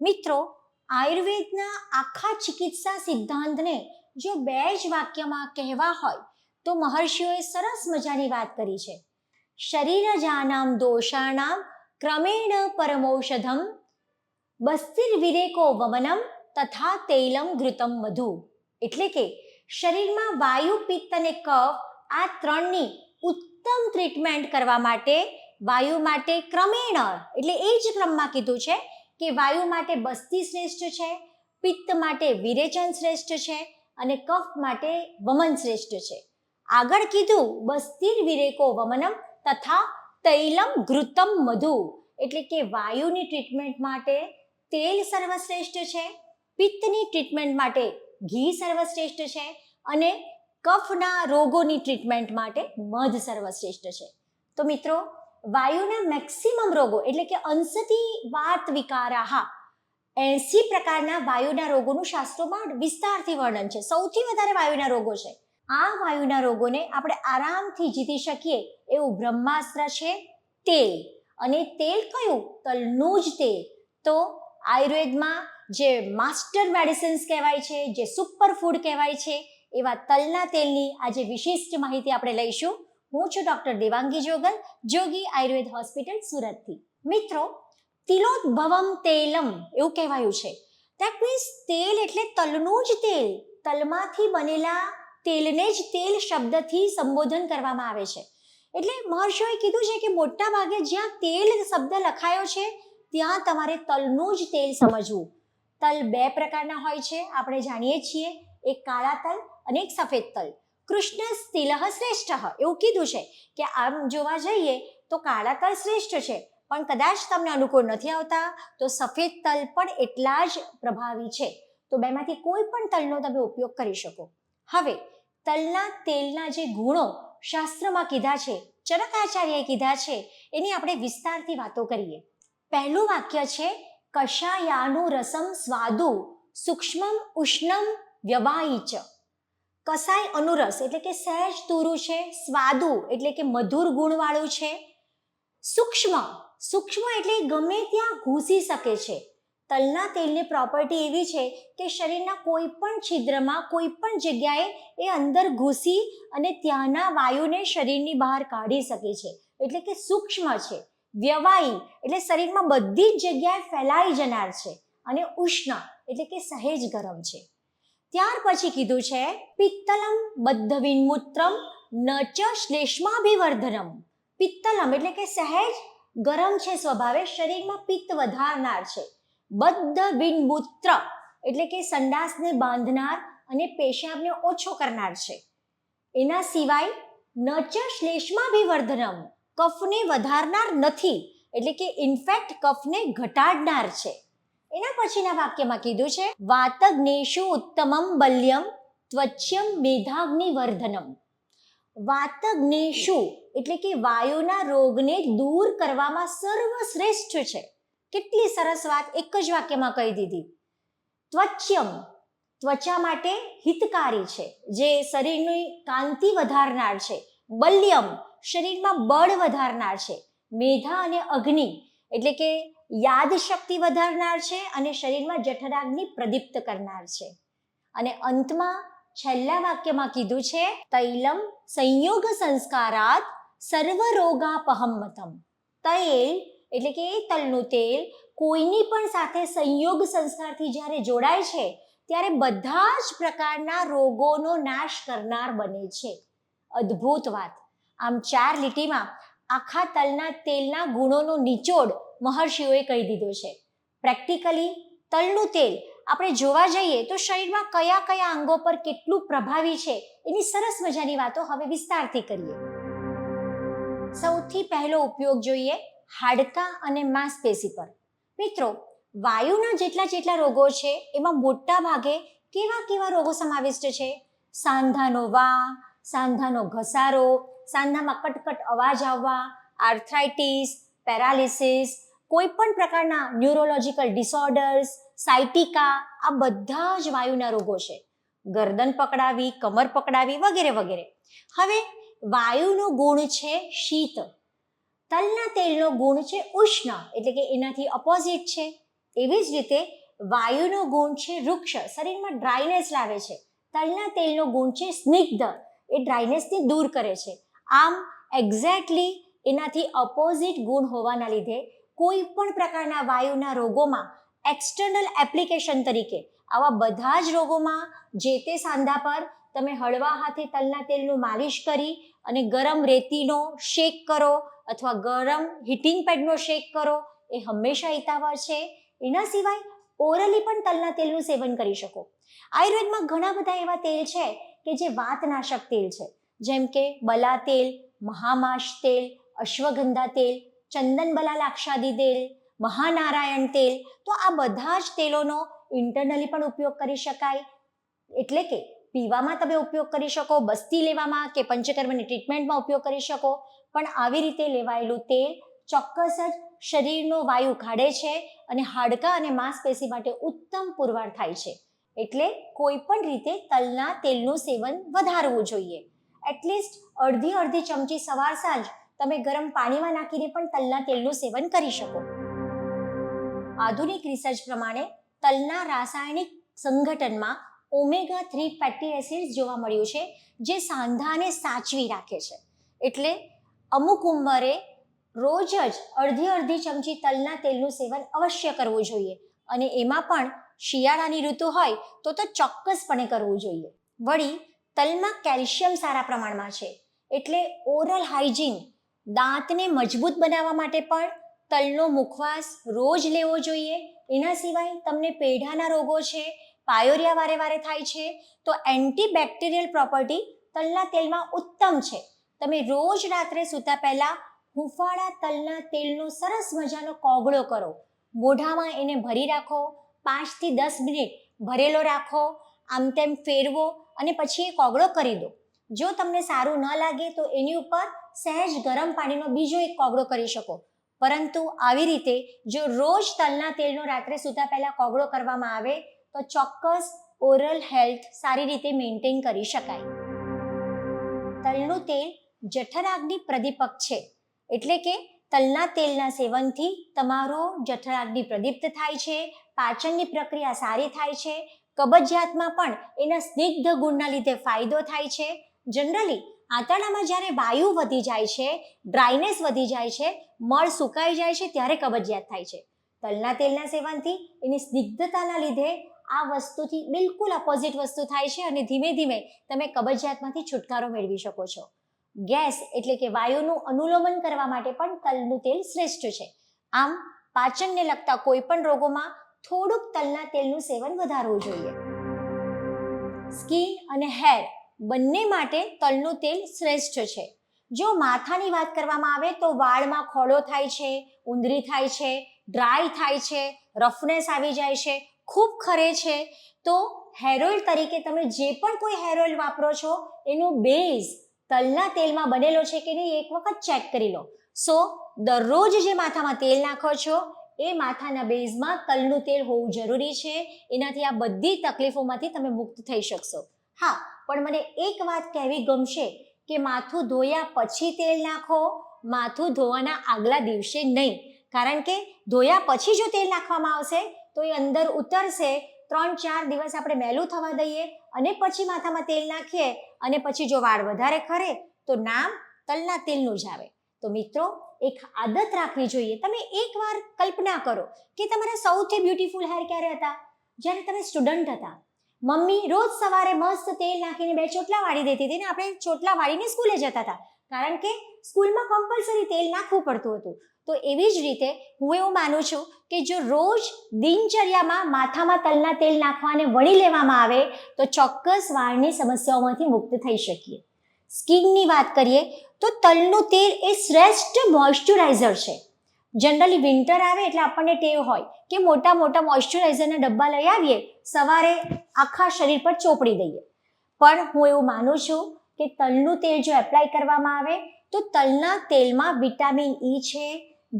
મિત્રો, આયુર્વેદના આખા ચિકિત્સા સિદ્ધાંતને જો બે જ વાક્યમાં કહેવા હોય, તો મહર્ષિઓએ સરસ મજાની વાત કરી છે. શરીરજાનામ દોષાણામ ક્રમેણ પરમૌષધમ બસ્તિર વિરેકો વમનમ તથા તૈલમ ઘૃતમ મધુ. એટલે કે, શરીરમાં વાયુ, પિત્ત અને કફ આ ત્રણની ઉત્તમ ટ્રીટમેન્ટ કરવા માટે, વાયુ માટે ક્રમેણ, એટલે એ જ ક્રમમાં કીધું છે કે વાયુ માટે બસ્તી શ્રેષ્ઠ છે, પિત્ત માટે વિરેચન શ્રેષ્ઠ છે અને કફ માટે વમન શ્રેષ્ઠ છે. આગળ કીધું, બસ્તિર વિરેકો વમનમ તથા તૈલમ ઘૃતમ મધુ. એટલે કે વાયુની ટ્રીટમેન્ટ માટે તેલ સર્વશ્રેષ્ઠ છે, પિત્તની ટ્રીટમેન્ટ માટે ઘી સર્વશ્રેષ્ઠ છે અને કફના રોગોની ટ્રીટમેન્ટ માટે મધ સર્વશ્રેષ્ઠ છે. તો મિત્રો વાયુના મેક્સિમમ રોગો, એટલે કે અંશથી વાત વિકારાહા એસી પ્રકારના વાયુના રોગોનું શાસ્ત્રોમાં વિસ્તારથી વર્ણન છે. સૌથી વધારે વાયુના રોગો છે. આ વાયુના રોગોને આપણે આરામથી જીતી શકીએ એવું બ્રહ્માસ્ત્ર છે તેલ. અને તેલ કયું? તલનું જ તેલ. તો આયુર્વેદમાં જે માસ્ટર મેડિસિન્સ કહેવાય છે, જે સુપર ફૂડ કહેવાય છે, એવા તલના તેલની આજે વિશિષ્ટ માહિતી આપણે લઈશું. હું છું ડૉક્ટર દેવાંગી જોગલ, જોગી આયુર્વેદ હોસ્પિટલ સુરતથી. મિત્રો, તિલોદભવમ તેલમ એવું કહેવાયું છે. દેટ મીન્સ તેલ એટલે તલનું જ તેલ. તલમાંથી બનેલા તેલને જ તેલ શબ્દથી સંબોધન કરવામાં આવે છે. એટલે મહર્ષિઓએ કીધું છે કે મોટા ભાગે જ્યાં તેલ શબ્દ લખાયો છે, ત્યાં તમારે તલનું જ તેલ સમજવું. તલ બે પ્રકારના હોય છે, આપણે જાણીએ છીએ. એક કાળા તલ અને એક સફેદ તલ. કૃષ્ણ તિલહ શ્રેષ્ઠ. એવું કીધું છે કે આમ જોવા જઈએ તો કાળા તલ શ્રેષ્ઠ છે, પણ કદાચ તમને અનુકૂળ નથી આવતા તો સફેદ તલ પણ એટલા જ પ્રભાવી છે. તો બેમાંથી કોઈ પણ તલનો તમે ઉપયોગ કરી શકો. હવે, તલના તેલના જે ગુણો શાસ્ત્રમાં કીધા છે, ચરકાચાર્યએ કીધા છે, એની આપણે વિસ્તારથી વાતો કરીએ. પહેલું વાક્ય છે કશાયાનું રસમ સ્વાદુ સૂક્ષ્મમ ઉષ્ણમ વ્યવાયી કસાય અનુરસ એટલે કે સહેજ તુરું છે, સ્વાદુ એટલે કે મધુર ગુણવાળું છે. સૂક્ષ્મ સૂક્ષ્મ એટલે ગમે ત્યાં ઘૂસી શકે છે. તલના તેલની પ્રોપર્ટી એવી છે કે શરીરના કોઈ પણ છિદ્રમાં, કોઈ પણ જગ્યાએ એ અંદર ઘૂસી અને ત્યાંના વાયુને શરીરની બહાર કાઢી શકે છે. એટલે કે સૂક્ષ્મ છે. વ્યવાયી એટલે શરીરમાં બધી જ જગ્યાએ ફેલાઈ જનાર છે અને ઉષ્ણ એટલે કે સહેજ ગરમ છે. ત્યાર પછી કીધું છે, પિત્તલમ બદ્ધ વિન્મૂત્રમ ન ચ શ્લેષ્માભિવર્ધનમ. પિત્તલમ એટલે કે સહેજ ગરમ છે સ્વભાવે, શરીરમાં પિત્ત વધારનાર છે. બદ્ધ વિનમૂત્ર એટલે કે સંડાસને બાંધનાર અને પેશાબને ઓછો કરનાર છે. એના સિવાય ન ચ શ્લેષ્માભિવર્ધનમ કફને વધારનાર નથી, એટલે કે ઇનફેક્ટ કફને ઘટાડનાર છે. એના પછીના વાક્યમાં કીધું છે વાતગ્નેશુ ઉત્તમમ બલ્યમ ત્વચ્યમ મેધાગ્નિ વર્ધનમ વાતગ્નેશુ એટલે કે વાયુના રોગને દૂર કરવામાં સર્વશ્રેષ્ઠ છે. કેટલી સરસ વાત એક જ વાક્યમાં કહી દીધી. ત્વચ્યમ ત્વચા માટે હિતકારી છે, જે શરીરની કાંતિ વધારનાર છે. બલ્યમ શરીરમાં બળ વધારનાર છે. મેધા અને અગ્નિ એટલે કે યાદ શક્તિ વધારનાર છે અને શરીરમાં જઠરાગ્નિ પ્રદીપ્ત કરનાર છે. અને અંતમાં છેલ્લા વાક્યમાં કીધું છે, તૈલમ સંયોગ સંસ્કારાત સર્વરોગાપહમ્મતમ. તૈલ એટલે કે એ તલનું તેલ કોઈની પણ સાથે સંયોગ સંસ્કારથી જ્યારે જોડાય છે, ત્યારે બધા જ પ્રકારના રોગોનો નાશ કરનાર બને છે. અદ્ભુત વાત. આમ ચાર લીટીમાં આખા તલના તેલના ગુણોનો નિચોડ મહર્ષિઓએ કહી દીધો છે. પ્રેક્ટિકલી તલનું તેલ આપણે જોવા જઈએ તો શરીરમાં કયા કયા અંગો પર કેટલું પ્રભાવી છે એની સરસ મજાની વાતો હવે વિસ્તારથી કરીએ. સૌથી પહેલો ઉપયોગ જોઈએ હાડકાં અને માંસપેશી પર. મિત્રો, વાયુના જેટલા જેટલા રોગો છે એમાં મોટા ભાગે કેવા કેવા રોગો સમાવિષ્ટ છે? સાંધાનો વા, સાંધાનો ઘસારો, સાંધામાં કટકટ અવાજ આવવા, આર્થરાઇટિસ, પેરાલિસિસ કોઈ પણ પ્રકારના ન્યુરોલોજિકલ ડિસઓર્ડર્સ સાયટિકા આ બધા જ વાયુના રોગો છે. ગરદન પકડાવી, કમર પકડાવી વગેરે વગેરે. હવે વાયુનો ગુણ છે શીત. તલના તેલનો ગુણ છે ઉષ્ણ, એટલે કે એનાથી અપોઝિટ છે. એવી જ રીતે વાયુનો ગુણ છે વૃક્ષ, શરીરમાં ડ્રાયનેસ લાવે છે. તલના તેલનો ગુણ છે સ્નિગ્ધ, એ ડ્રાયનેસને દૂર કરે છે. આમ એક્ઝેક્ટલી એનાથી અપોઝિટ ગુણ હોવાના લીધે કોઈ પણ પ્રકારના વાયુના રોગોમાં એક્સટર્નલ એપ્લિકેશન તરીકે આવા બધા જ રોગોમાં જે તે સાંધા પર તમે હળવા હાથે તલના તેલનું માલિશ કરી અને ગરમ રેતીનો શેક કરો અથવા ગરમ હીટિંગ પેડનો શેક કરો, એ હંમેશા હિતાવહ છે. એના સિવાય ઓરલી પણ તલના તેલનું સેવન કરી શકો. આયુર્વેદમાં ઘણા બધા એવા તેલ છે કે જે વાતનાશક તેલ છે. જેમ કે બલા તેલ, મહામાશ તેલ, અશ્વગંધા તેલ ચંદન બલા લાક્ષાદી તેલ, મહાનારાયણ તેલ, તો આ બધા જ તેલોનો ઇન્ટરનલી પણ ઉપયોગ કરી શકાય. એટલે કે પીવામાં તમે ઉપયોગ કરી શકો, બસ્તી લેવામાં કે પંચકર્મની ટ્રીટમેન્ટમાં ઉપયોગ કરી શકો, પણ આવી રીતે લેવાયેલું તેલ ચોક્કસ જ શરીરનો વાયુ કાઢે છે અને હાડકાં અને માંસપેશી માટે ઉત્તમ પુરવાર થાય છે. એટલે કોઈ પણ રીતે તલના તેલનું સેવન વધારવું જોઈએ. એટલીસ્ટ અડધી અડધી ચમચી સવાર સાંજ તમે ગરમ પાણીમાં નાખીને પણ તલના તેલનું સેવન કરી શકો. આધુનિક રિસર્ચ પ્રમાણે તલના રાસાયણિક સંગઠનમાં ઓમેગા થ્રી ફેટી એસિડ્સ જોવા મળ્યું છે, જે સાંધાને સાચવી રાખે છે. એટલે અમુક ઉંમરે રોજ જ અડધી અડધી ચમચી તલના તેલનું સેવન અવશ્ય કરવું જોઈએ. અને એમાં પણ શિયાળાની ઋતુ હોય તો તો ચોક્કસપણે કરવું જોઈએ. વળી તલમાં કેલ્શિયમ સારા પ્રમાણમાં છે. એટલે ઓરલ હાઇજીન દાંતને મજબૂત બનાવવા માટે પણ તલનો મુખવાસ રોજ લેવો જોઈએ. એના સિવાય તમને પેઢાના રોગો છે, પાયોરિયા વારે વારે થાય છે, તો એન્ટીબેક્ટેરિયલ પ્રોપર્ટી તલના તેલમાં ઉત્તમ છે. તમે રોજ રાત્રે સૂતા પહેલાં હુંફાળા તલના તેલનો સરસ મજાનો કોગળો કરો. મોઢામાં એને ભરી રાખો પાંચથી દસ મિનિટ ભરેલો રાખો, આમ તેમ ફેરવો અને પછી એ કોગળો કરી દો. જો તમને સારું ન લાગે તો એની ઉપર સહેજ ગરમ પાણીનો બીજો એક કોગળો કરી શકો. પરંતુ આવી રીતે જો રોજ તલના તેલનો રાત્રે સૂતા પહેલાં કોગળો કરવામાં આવે, તો ચોક્કસ ઓરલ હેલ્થ સારી રીતે મેન્ટેન કરી શકાય. તલનું તેલ જઠરાગ્નિ પ્રદીપક છે, એટલે કે તલના તેલના સેવનથી તમારો જઠરાગ્નિ પ્રદીપ્ત થાય છે, પાચનની પ્રક્રિયા સારી થાય છે, કબજિયાતમાં પણ એના સ્નિગ્ધ ગુણના લીધે ફાયદો થાય છે જનરલી આંતરડામાં જ્યારે વાયુ વધી જાય છે ડ્રાયનેસ વધી જાય છે, મળ સુકાઈ જાય છે, ત્યારે કબજિયાત થાય છે. તલના તેલના સેવનથી એની સ્નિગ્ધતાના લીધે આ વસ્તુથી બિલકુલ અપોઝિટ વસ્તુ થાય છે અને ધીમે ધીમે તમે કબજિયાતમાંથી છુટકારો મેળવી શકો છો. ગેસ એટલે કે વાયુનું અનુલોમન કરવા માટે પણ તલનું તેલ શ્રેષ્ઠ છે. આમ, પાચનને લગતા કોઈ પણ રોગોમાં થોડુંક તલના તેલનું સેવન વધારવું જોઈએ. સ્કિન અને હેર બંને માટે તલનું તેલ શ્રેષ્ઠ છે. જો માથાની વાત કરવામાં આવે તો વાળમાં ખોડો થાય છે ઉંદરી થાય છે ડ્રાય થાય છે રફનેસ આવી જાય છે, ખૂબ ખરે છે. તો હેર ઓઇલ તરીકે તમે જે પણ કોઈ હેર ઓઇલ વાપરો છો, એનો બેઝ તલના તેલમાં બનેલો છે કે નહીં એક વખત ચેક કરી લો. સો દરરોજ જે માથામાં તેલ નાખો છો, એ માથાના બેઝમાં તલનું તેલ હોવું જરૂરી છે. એનાથી આ બધી તકલીફોમાંથી તમે મુક્ત થઈ શકશો. હા, પણ મને એક વાત કહેવી ગમશે કે માથું ધોયા પછી તેલ નાખો, માથું ધોવાના આગલા દિવસે નહીં. કારણ કે ધોયા પછી જો તેલ નાખવામાં આવશે, તો એ અંદર ઉતરશે, ત્રણ, ચાર દિવસ આપણે મેલું થવા દઈએ અને પછી માથામાં તેલ નાખીએ અને પછી જો વાળ વધારે ખરે, તો નામ તલના તેલનું જ આવે. તો મિત્રો, એક આદત રાખવી જોઈએ. તમે એકવાર કલ્પના કરો કે તમારા સૌથી બ્યુટીફુલ હેર ક્યારે હતા? જ્યારે તમે સ્ટુડન્ટ હતા. મમ્મી રોજ સવારે મસ્ત તેલ નાખીને બે ચોટલા વાળી દેતી હતી ને આપણે ચોટલા વાળીને સ્કૂલે જતા હતા. કારણ કે સ્કૂલમાં કમ્પલસરી તેલ નાખવું પડતું હતું. તો એવી જ રીતે હું એવું માનું છું કે જો રોજ દિનચર્યામાં માથામાં તલના તેલ નાખવાને વળી લેવામાં આવે, તો ચોક્કસ વાળની સમસ્યાઓમાંથી મુક્ત થઈ શકીએ. સ્કિનની વાત કરીએ, તો તલનું તેલ એ શ્રેષ્ઠ મોઇશ્ચરાઇઝર છે. જનરલી વિન્ટર આવે એટલે આપણને ટેવ હોય કે મોટા મોટા મોઇશ્ચરાઇઝરના ડબ્બા લઈ આવીએ, સવારે આખા શરીર પર ચોપડી દઈએ. પણ હું એવું માનું છું કે તલનું તેલ જો એપ્લાય કરવામાં આવે, તો તલના તેલમાં વિટામિન ઈ છે,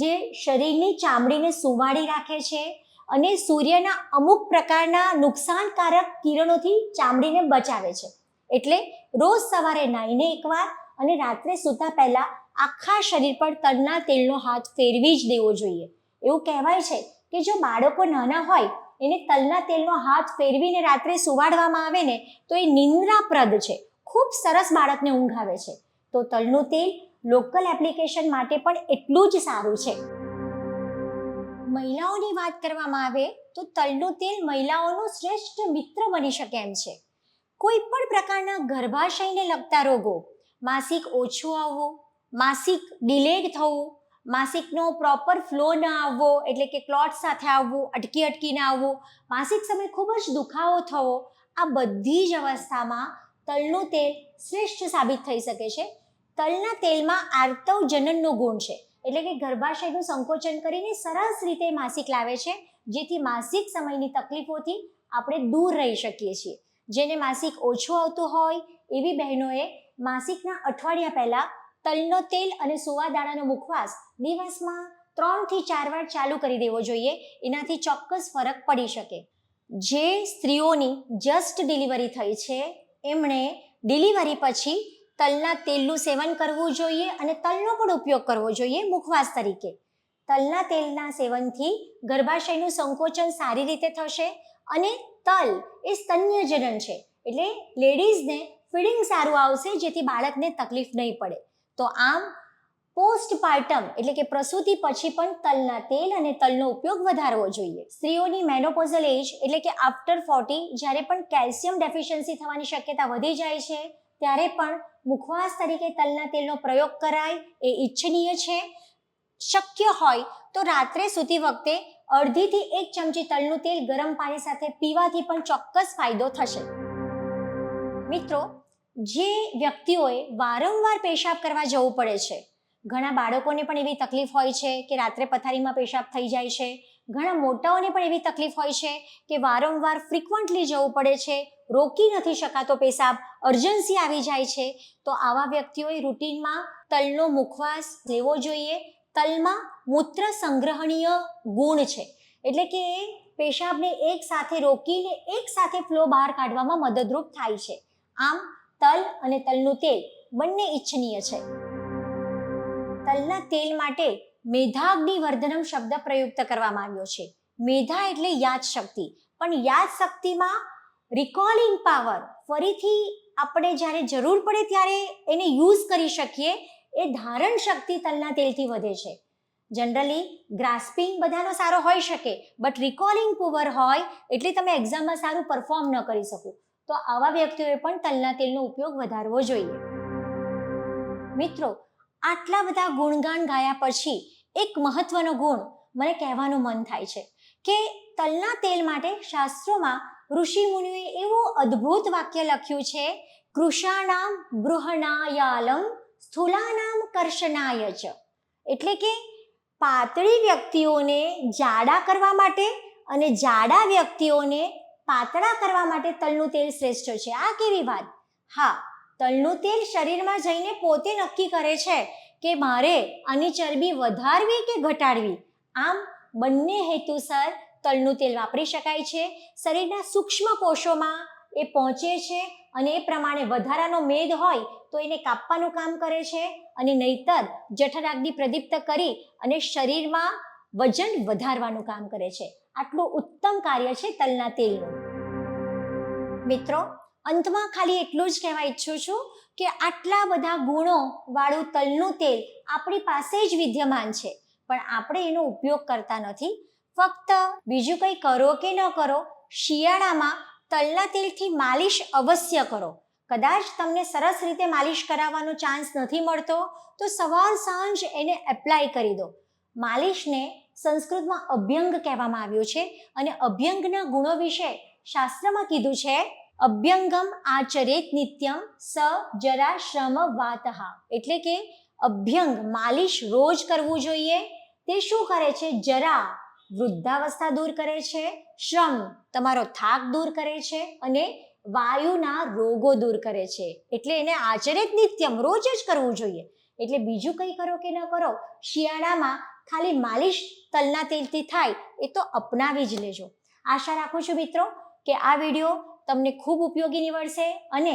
જે શરીરની ચામડીને સુવાડી રાખે છે અને સૂર્યના અમુક પ્રકારના નુકસાનકારક કિરણોથી ચામડીને બચાવે છે. એટલે રોજ સવારે નાહીને એકવાર અને રાત્રે સૂતા પહેલા આખા શરીર પર તલના તેલનો હાથ ફેરવી જ દેવો જોઈએ. એવું કહેવાય છે કે જો બાળકો નાના હોય, એને તલના તેલનો હાથ ફેરવીને રાત્રે સુવાડવામાં આવે ને, તો એ નિંદ્રાપ્રદ છે. ખૂબ સરસ બાળકને ઊંઘ આવે છે. તો તલનું તેલ લોકલ એપ્લિકેશન માટે પણ એટલું જ સારું છે. મહિલાઓની વાત કરવામાં આવે, તો તલનું તેલ મહિલાઓનું શ્રેષ્ઠ મિત્ર બની શકે એમ છે. કોઈ પણ પ્રકારના ગર્ભાશયને લગતા રોગો, માસિક ઓછું આવવું માસિક ડિલેડ થવું, માસિકનો પ્રોપર ફ્લો ન આવવો, એટલે કે ક્લોટ સાથે આવવું, અટકી અટકીને આવવું, માસિક સમય ખૂબ જ દુખાવો થવો, આ બધી જ અવસ્થામાં તલનું તેલ શ્રેષ્ઠ સાબિત થઈ શકે છે. તલના તેલમાં આર્તવ જનનનો ગુણ છે, એટલે કે ગર્ભાશયનું સંકોચન કરીને સરસ રીતે માસિક લાવે છે, જેથી માસિક સમયની તકલીફોથી આપણે દૂર રહી શકીએ છીએ. જેને માસિક ઓછું આવતું હોય, એવી બહેનોએ માસિકના અઠવાડિયા પહેલાં તલનો તેલ અને સુવાદાણાનો મુખવાસ દિવસમાં ત્રણથી ચાર વાર ચાલુ કરી દેવો જોઈએ. એનાથી ચોક્કસ ફરક પડી શકે. જે સ્ત્રીઓની જસ્ટ ડિલિવરી થઈ છે, એમણે ડિલિવરી પછી તલના તેલનું સેવન કરવું જોઈએ અને તલનો પણ ઉપયોગ કરવો જોઈએ મુખવાસ તરીકે. તલના તેલના સેવનથી ગર્ભાશયનું સંકોચન સારી રીતે થશે અને તલ એ સ્તન્યજનન છે. એટલે લેડીઝને ફીડિંગ સારું આવશે જેથી બાળકને તકલીફ નહીં પડે. તો આમ પોસ્ટપાર્ટમ એટલે કે પ્રસૂતિ પછી પણ તલના તેલ અને તલનો ઉપયોગ વધારવો જોઈએ. સ્ત્રીઓની મેનોપોઝલ એજ એટલે કે આફ્ટર ફોર્ટી જ્યારે પણ કેલ્શિયમ ડેફિશિયન્સી થવાની શક્યતા વધી જાય છે, ત્યારે પણ મુખવાસ તરીકે તલના તેલનો પ્રયોગ કરાય એ ઈચ્છનીય છે. શક્ય હોય તો રાત્રે સૂતી વખતે અડધીથી એક ચમચી તલનું તેલ ગરમ પાણી સાથે પીવાથી પણ ચોક્કસ ફાયદો થશે. મિત્રો જે વ્યક્તિઓએ વારંવાર પેશાબ કરવા જવું પડે છે. ઘણા બાળકોને પણ એવી તકલીફ હોય છે કે રાત્રે પથારીમાં પેશાબ થઈ જાય છે. ઘણા મોટાઓને પણ એવી તકલીફ હોય છે કે વારંવાર ફ્રિકવન્ટલી જવું પડે છે, રોકી નથી શકાતો પેશાબ અર્જન્સી આવી જાય છે. તો આવા વ્યક્તિઓએ રૂટીનમાં તલનો મુખવાસ લેવો જોઈએ. તલમાં મૂત્ર સંગ્રહણીય ગુણ છે. એટલે કે પેશાબને એક સાથે રોકીને એક સાથે ફ્લો બહાર કાઢવામાં મદદરૂપ થાય છે. આમ તલ અને તલનું તેલ બંને ઈચ્છનીય છે. તલના તેલ માટે મેધાગ્નિ વર્ધનમ શબ્દ પ્રયુક્ત કરવામાં આવ્યો છે. મેધા એટલે યાદ શક્તિ. પણ યાદ શક્તિમાં રિકોલિંગ પાવર ફરીથી આપણે જ્યારે જરૂર પડે ત્યારે એને યુઝ કરી શકીએ, એ ધારણ શક્તિ તલના તેલથી વધે છે. જનરલી ગ્રાસ્પિંગ બધાનો સારો હોઈ શકે બટ રિકોલિંગ પુવર હોય એટલે તમે એક્ઝામમાં સારું પરફોર્મ ન કરી શકો. તો આવા વ્યક્તિઓએ પણ તલના તેલનો ઉપયોગ વધારવો જોઈએ. મિત્રો, આટલા બધા ગુણગાન ગાયા પછી એક મહત્વનો ગુણ મને કહેવાનું મન થાય છે કે તલના તેલ માટે શાસ્ત્રોમાં ઋષિ મુનિએ એવું અદ્ભુત વાક્ય લખ્યું છે, કૃષાણામ ગૃહણાયાલમ સ્થૂલાનામ કર્ષનાય જ એટલે કે પાતળી વ્યક્તિઓને જાડા કરવા માટે અને જાડા વ્યક્તિઓને પાતળા કરવા માટે તલનું તેલ શ્રેષ્ઠ છે. આ કેવી વાત? હા, તલનું તેલ શરીરમાં જઈને પોતે નક્કી કરે છે કે મારે આની ચરબી વધારવી કે ઘટાડવી. આમ, બંને હેતુસર તલનું તેલ વાપરી શકાય છે. શરીરના સૂક્ષ્મ કોષોમાં એ પહોંચે છે અને એ પ્રમાણે વધારાનો મેદ હોય તો એને કાપવાનું કામ કરે છે અને નહીતર જઠરાગ્નિ પ્રદીપ્ત કરી અને શરીરમાં વજન વધારવાનું કામ કરે છે. આટલું ઉત્તમ કાર્ય છે તલના તેલનું મિત્રો, અંતમાં ખાલી એટલું જ કહેવા ઈચ્છું છું કે આટલા બધા ગુણો વાળું તલનું તેલ આપણી પાસે જ વિદ્યમાન છે. પણ આપણે એનો ઉપયોગ કરતા નથી. ફક્ત બીજું કંઈ કરો કે ન કરો, શિયાળામાં તલના તેલથી માલિશ અવશ્ય કરો. કદાચ તમને સરસ રીતે માલિશ કરાવવાનો ચાન્સ નથી મળતો, તો સવાર સાંજ એને એપ્લાય કરી દો. માલિશને સંસ્કૃતમાં અભ્યંગ કહેવામાં આવ્યું છે અને અભ્યંગના ગુણો વિશે શાસ્ત્રમાં કીધું છે, અભ્યંગમ આચરેત નિત્યમ સ જરા શ્રમ વાતહા એટલે કે અભ્યંગ, માલિશ રોજ કરવું જોઈએ. તે શું કરે છે? જરા વૃદ્ધાવસ્થા દૂર કરે છે, શ્રમ તમારો થાક દૂર કરે છે અને વાયુના રોગો દૂર કરે છે. એટલે એને આચરિત નિત્યમ રોજ જ કરવું જોઈએ. એટલે બીજું કંઈ કરો કે ન કરો? શિયાળામાં ખાલી માલિશ તલના તેલથી થાય એ તો અપનાવી જ લેજો. આશા રાખું છું મિત્રો કે આ વીડિયો તમને ખૂબ ઉપયોગી નીવડશે અને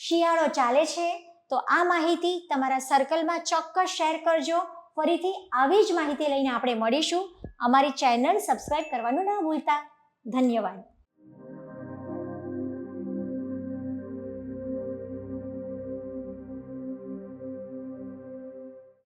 શિયાળો ચાલે છે, તો આ માહિતી તમારા સર્કલમાં ચોક્કસ શેર કરજો. ફરીથી આવી જ માહિતી લઈને આપણે મળીશું. અમારી ચેનલ સબસ્ક્રાઈબ કરવાનું ના ભૂલતા. ધન્યવાદ.